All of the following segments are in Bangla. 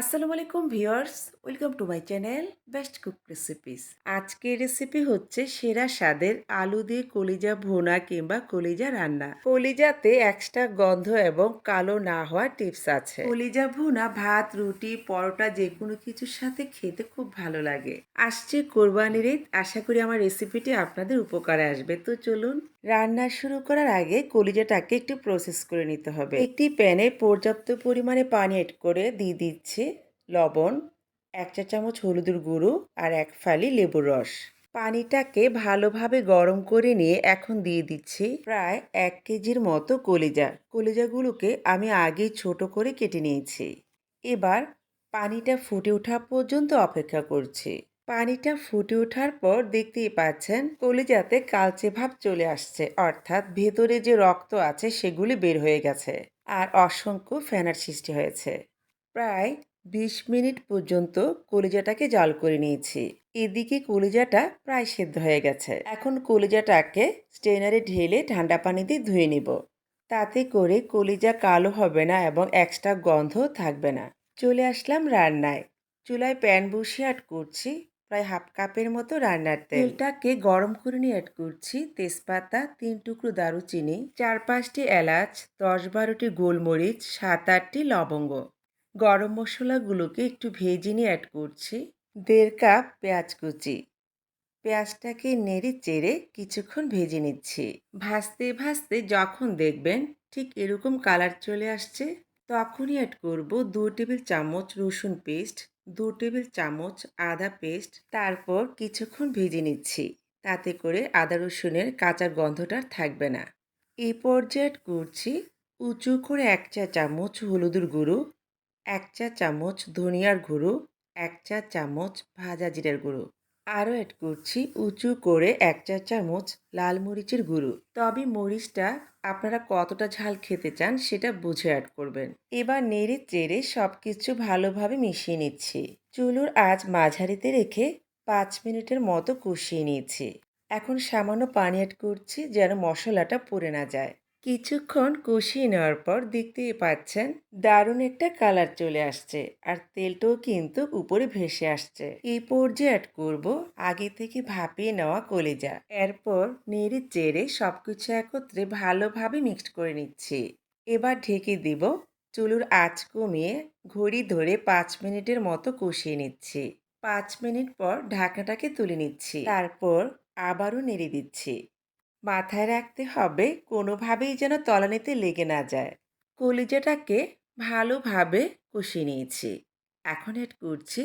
আসসালামু আলাইকুম viewers, welcome to my channel best cook recipes. আজকের রেসিপি হচ্ছে সেরা স্বাদের আলু দিয়ে কলিজা ভোনা কিংবা কলিজা রান্না। কলিজাতে এক্সট্রা গন্ধ এবং কালো না হওয়ার টিপস আছে। কলিজা ভোনা, ভাত, রুটি, পরোটা যে কোনো কিছুর সাথে খেতে খুব ভালো লাগে। আসছে কোরবানির ঈদ, আশা করি আমার রেসিপিটি আপনাদের উপকারে আসবে। তো চলুন, রান্না শুরু করার আগে কলিজাটাকে একটু প্রসেস করে নিতে হবে। একটি প্যানে পর্যাপ্ত পরিমাণে পানি এড করে দিয়ে দিচ্ছি। লবণ, এক চা চামচ হলুদের গুঁড়ো আর এক ফালি লেবুর রস। পানিটাকে ভালোভাবে গরম করে নিয়ে এখন দিয়ে দিচ্ছি প্রায় এক কেজির মতো কলিজা। কলিজাগুলোকে আমি আগেই ছোট করে কেটে নিয়েছি। এবার পানিটা ফুটে ওঠা পর্যন্ত অপেক্ষা করছি। পানিটা ফুটে ওঠার পর দেখতেই পাচ্ছেন কলিজাতে কালচে ভাব চলে আসছে, অর্থাৎ ভেতরে যে রক্ত আছে সেগুলি বের হয়ে গেছে। আর অসংখ্য ফেনার সৃষ্টি হয়েছে। প্রায় বিশ মিনিট পর্যন্ত কলিজাটাকে জাল করে নিয়েছি। এদিকে কলিজাটা প্রায় সেদ্ধ হয়ে গেছে। এখন কলিজাটাকে স্টেনারে ঢেলে ঠান্ডা পানি দিয়ে ধুয়ে নিব। তাতে করে কলিজা কালো হবে না এবং এক্সট্রা গন্ধ থাকবে না। চলে আসলাম রান্নায়। চুলায় প্যান বসিয়ে অ্যাড করছি প্রায় হাফ কাপের মতো রান্নার তেল। তেলটাকে গরম করে নিয়ে অ্যাড করছি তেজপাতা, তিন টুকরো দারুচিনি চার পাঁচটি এলাচ, দশ বারোটি গোলমরিচ, সাত আটটি লবঙ্গ। গরম মশলাগুলোকে একটু ভেজে নিয়ে অ্যাড করছি। দেড় কাপ পেঁয়াজ কুচি। পেঁয়াজটাকে নেড়ে চেড়ে কিছুক্ষণ ভেজে নিচ্ছি। ভাজতে ভাজতে যখন দেখবেন ঠিক এরকম কালার চলে আসছে, তখনই অ্যাড করব দু টেবিল চামচ রসুন পেস্ট দু টেবিল চামচ আদা পেস্ট তারপর কিছুক্ষণ ভেজে নিচ্ছি। তাতে করে আদা রসুনের কাঁচা গন্ধটা থাকবে না। এই পর্যায়ে অ্যাড করছি উঁচু করে এক চা চামচ হলুদের গুঁড়ো এক চা চামচ ধনিয়ার গুঁড়ো, এক চা চামচ ভাজা জিরার গুঁড়ো। আরও অ্যাড করছি উঁচু করে এক চা চামচ লাল মরিচের গুঁড়ো। তবে মরিচটা আপনারা কতটা ঝাল খেতে চান সেটা বুঝে অ্যাড করবেন। এবার নেড়ে চেড়ে সব কিছু ভালোভাবে মিশিয়ে নিচ্ছি। চুলুর আজ মাঝারিতে রেখে পাঁচ মিনিটের মতো কষিয়ে নিয়েছি। এখন সামান্য পানি অ্যাড করছি যেন মশলাটা পুড়ে না যায়। কিছুক্ষণ কষিয়ে নেওয়ার পর দেখতেই পাচ্ছেন দারুণ একটা কালার চলে আসছে আর তেলটাও কিন্তু উপরে ভেসে আসছে। এই পর্যায়ে অ্যাড করব আগে থেকে ভাপিয়ে নেওয়া কলিজা। এরপর নেড়ে চেড়ে সব কিছু একত্রে ভালোভাবে মিক্সড করে নিচ্ছি। এবার ঢেকে দিব চুলুর আঁচ কমিয়ে ঘড়ি ধরে পাঁচ মিনিটের মতো কষিয়ে নিচ্ছি। পাঁচ মিনিট পর ঢাকনাটাকে তুলে নিচ্ছি। তারপর আবারও নেড়ে দিচ্ছি। মাথায় রাখতে হবে কোনোভাবেই যেন তলানিতে লেগে না যায়। কলিজাটাকে ভালোভাবে কষিয়ে নিয়েছি। এখন এড করছি।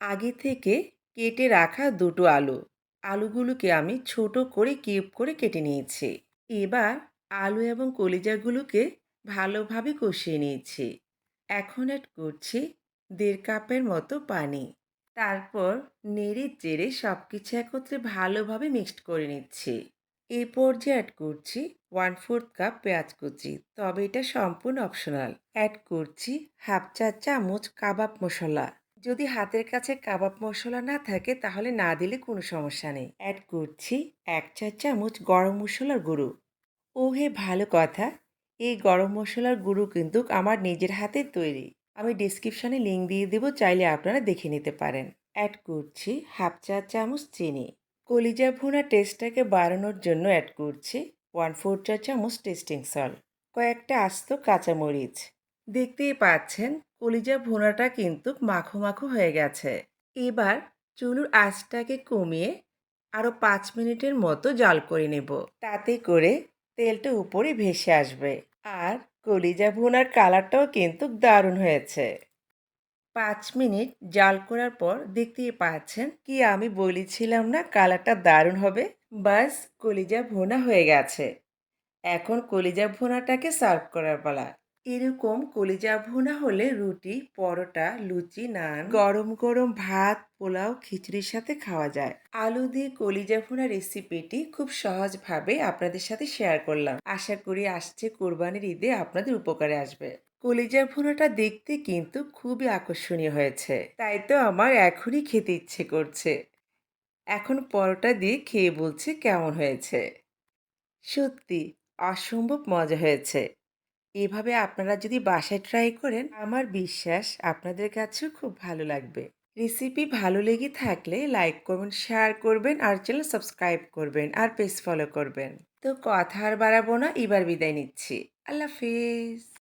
আগে থেকে কেটে রাখা দুটো আলু। আলুগুলোকে আমি ছোট করে কিউব করে কেটে নিয়েছি। এবার আলু এবং কলিজাগুলোকে ভালোভাবে কষিয়ে নিয়েছি। এখন এড করছি দেড় কাপের মতো পানি। তারপর নেড়ে চেড়ে সব কিছু একত্রে ভালোভাবে মিক্সড করে নিচ্ছি। এই পর্যায়ে অ্যাড করছি ওয়ান ফোর্থ কাপ পেঁয়াজ কুচি। তবে এটা সম্পূর্ণ অপশনাল অ্যাড করছি হাফ চা চামচ কাবাব মশলা। যদি হাতের কাছে কাবাব মশলা না থাকে, তাহলে না দিলে কোনো সমস্যা নেই। অ্যাড করছি এক চা চামচ গরম মশলার গুঁড়ো। ও হে ভালো কথা। এই গরম মশলার গুঁড়ো কিন্তু আমার নিজের হাতে তৈরি। আমি ডিসক্রিপশানে লিঙ্ক দিয়ে দেবো, চাইলে আপনারা দেখে নিতে পারেন। অ্যাড করছি হাফ চা চামচ চিনি। কলিজা ভুনা টেস্টটাকে বাড়ানোর জন্য অ্যাড করছি ওয়ান ফোর চা চামচ টেস্টিং সল্ট কয়েকটা আস্ত কাঁচামরিচ। দেখতেই পাচ্ছেন কলিজা ভুনাটা কিন্তু মাখো মাখো হয়ে গেছে। এবার চুলুর আঁচটাকে কমিয়ে আরও পাঁচ মিনিটের মতো জাল করে নেব। তাতে করে তেলটা উপরে ভেসে আসবে। আর কলিজা ভুনার কালারটাও কিন্তু দারুণ হয়েছে। পাঁচ মিনিট জাল করার পর দেখতেই পাচ্ছেন কি আমি বলেছিলাম না কালারটা দারুণ হবে। বাস, কলিজা ভুনা হয়ে গেছে। এখন কলিজা ভোনাটাকে সার্ভ করার পালা। এরকম কলিজা ভোনা হলে রুটি, পরোটা, লুচি, নান, গরম গরম ভাত, পোলাও, খিচুড়ির সাথে খাওয়া যায়। আলু দিয়ে কলিজা ভুনা রেসিপিটি খুব সহজভাবে আপনাদের সাথে শেয়ার করলাম। আশা করি আসছে কোরবানির ঈদে আপনাদের উপকারে আসবে। কলিজার ভুনাটা দেখতে কিন্তু খুবই আকর্ষণীয় হয়েছে। তাই তো আমার এখনই খেতে ইচ্ছে করছে। এখন পরোটা দিয়ে খেয়ে বলছে কেমন হয়েছে। সত্যি, অসম্ভব মজা হয়েছে। এভাবে আপনারা যদি বাসায় ট্রাই করেন, আমার বিশ্বাস আপনাদের কাছেও খুব ভালো লাগবে। রেসিপি ভালো লেগে থাকলে লাইক করবেন শেয়ার করবেন আর চ্যানেল সাবস্ক্রাইব করবেন আর পেজ ফলো করবেন। তো কথা আর বাড়াবো না, এবার বিদায় নিচ্ছি। আল্লাহ হাফিজ।